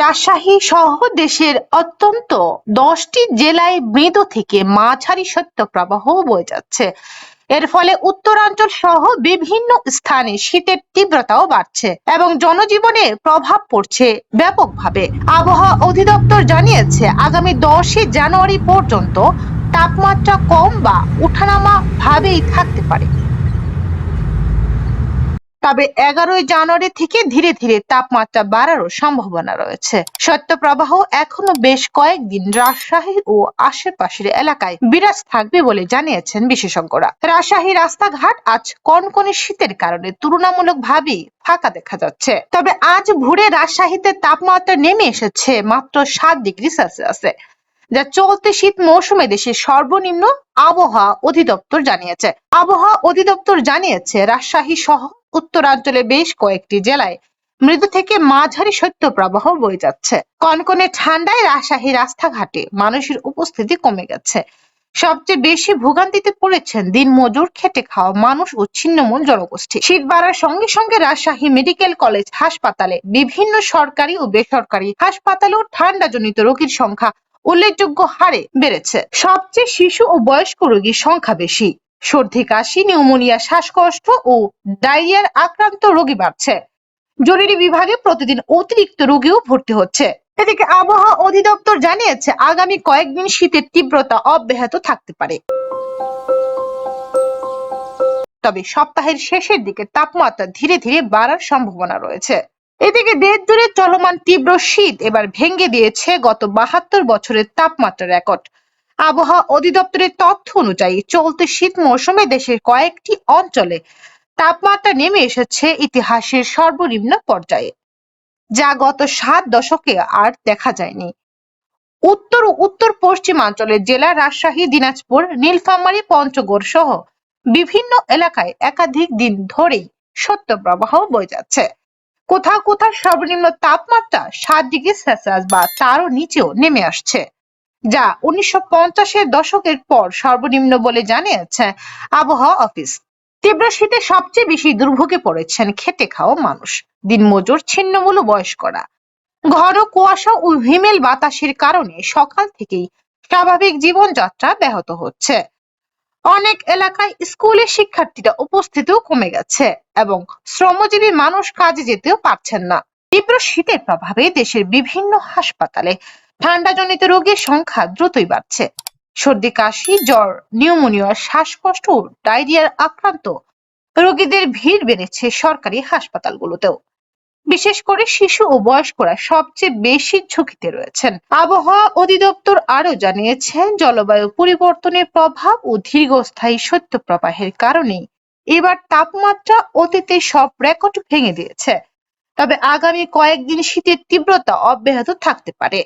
রাজশাহী সহ দেশের অত্যন্ত দশটি জেলায় মৃদু থেকে মাঝারি শৈত্যপ্রবাহ বয়ে যাচ্ছে। এর ফলে উত্তরাঞ্চল সহ বিভিন্ন স্থানে শীতের তীব্রতাও বাড়ছে এবং জনজীবনে প্রভাব পড়ছে ব্যাপকভাবে। আবহাওয়া অধিদপ্তর জানিয়েছে, আগামী দশই জানুয়ারি পর্যন্ত তাপমাত্রা কম বা উঠানামা ভাবেই থাকতে পারে। তবে এগারোই জানুয়ারি থেকে ধীরে ধীরে তাপমাত্রা বাড়ারও সম্ভাবনা রয়েছে। শৈত্যপ্রবাহ এখনও বেশ কয়েকদিন রাজশাহী ও আশেপাশের এলাকায় বিরাজ থাকবে বলে জানিয়েছেন বিশেষজ্ঞরা। রাজশাহী রাস্তাঘাট আজ কনকনে শীতের কারণে তুলনামূলকভাবেই ফাঁকা দেখা যাচ্ছে। তবে আজ ভোরে রাজশাহীতে তাপমাত্রা নেমে এসেছে মাত্র সাত ডিগ্রি সেলসিয়াসে। যা চলতি শীত মৌসুমে দেশের সর্বনিম্ন আবহাওয়া অধিদপ্তর জানিয়েছে। আবহাওয়া অধিদপ্তর জানিয়েছে, রাজশাহী সহ উত্তরাঞ্চলে বেশ কয়েকটি জেলায় মৃদু থেকে মাঝারি শৈত্যপ্রবাহ বয়ে যাচ্ছে। কনকনে ঠান্ডায় রাজশাহী রাস্তাঘাটে মানুষের উপস্থিতি কমে গেছে। সবচেয়ে বেশি ভোগান্তিতে পড়েছেন দিনমজুর, খেটে খাওয়া মানুষ ও ছিন্নমূল জনগোষ্ঠী। শীত বাড়ার সঙ্গে সঙ্গে রাজশাহী মেডিকেল কলেজ হাসপাতালে বিভিন্ন সরকারি ও বেসরকারি হাসপাতালেও ঠান্ডাজনিত রোগীর সংখ্যা উল্লেখযোগ্য হারে বেড়েছে। সবচেয়ে শিশু ও বয়স্ক রোগীর সংখ্যা বেশি। সর্দি, কাশি, নিউমোনিয়া, শ্বাসকষ্ট ও ডায়রিয়ার আক্রান্ত রোগী বাড়ছে। জরুরি বিভাগে প্রতিদিন অতিরিক্ত রোগীও ভর্তি হচ্ছে। এদিকে আবহাওয়া অধিদপ্তর জানিয়েছে, আগামী কয়েকদিন শীতের তীব্রতা অব্যাহত থাকতে পারে। তবে সপ্তাহের শেষের দিকে তাপমাত্রা ধীরে ধীরে বাড়ার সম্ভাবনা রয়েছে। এদিকে দেশ জুড়ে চলমান তীব্র শীত এবার ভেঙে দিয়েছে গত বাহাত্তর বছরের তাপমাত্রা রেকর্ড। আবহাওয়া অধিদপ্তরের তথ্য অনুযায়ী চলতি শীত মৌসুমে দেশের কয়েকটি অঞ্চলে তাপমাত্রা নেমে এসেছে ইতিহাসের সর্বনিম্ন পর্যায়ে, যা গত সাত দশকে আর দেখা যায়নি। উত্তর ও উত্তর পশ্চিমাঞ্চলের জেলা রাজশাহী, দিনাজপুর, নীলফামারী, পঞ্চগড় সহ বিভিন্ন এলাকায় একাধিক দিন ধরেই সত্যপ্রবাহ বয়ে যাচ্ছে। কোথাও কোথাও সর্বনিম্ন তাপমাত্রা সাত ডিগ্রি সেলসিয়াস বা তারও নিচেও নেমে আসছে, যা উনিশশো পঞ্চাশের দশকের পর সর্বনিম্ন বলে জানিয়েছে আবহাওয়া অফিস। তীব্র শীতে সবচেয়ে বেশি দুর্ভোগে পড়েছেন খেটে খাওয়া মানুষ, দিনমজুর ছিন্নমূল বয়স্করা। ঘন কুয়াশা ও হিমেল বাতাসের কারণে সকাল থেকেই স্বাভাবিক জীবনযাত্রা ব্যাহত হচ্ছে। অনেক এলাকায় স্কুলে শিক্ষার্থীরা উপস্থিতিও কমে গেছে এবং শ্রমজীবী মানুষ কাজে যেতেও পারছেন না। তীব্র শীতের প্রভাবে দেশের বিভিন্ন হাসপাতালে ঠান্ডাজনিত রোগীর সংখ্যা দ্রুতই বাড়ছে। সর্দি, কাশি, জ্বর, নিউমোনিয়া, শ্বাসকষ্ট ও ডায়রিয়ার আক্রান্ত রোগীদের ভিড় বেড়েছে সরকারি হাসপাতালগুলোতেও। বিশেষ করে শিশু ও বয়স্করা সবচেয়ে বেশি ঝুঁকিতে রয়েছেন। আবহাওয়া অধিদপ্তর আরও জানিয়েছেন, জলবায়ু পরিবর্তনের প্রভাব ও দীর্ঘস্থায়ী সত্য প্রবাহের কারণে এবার তাপমাত্রা অতীতে সব রেকর্ড ভেঙে দিয়েছে। তবে আগামী কয়েকদিন শীতের তীব্রতা অব্যাহত থাকতে পারে।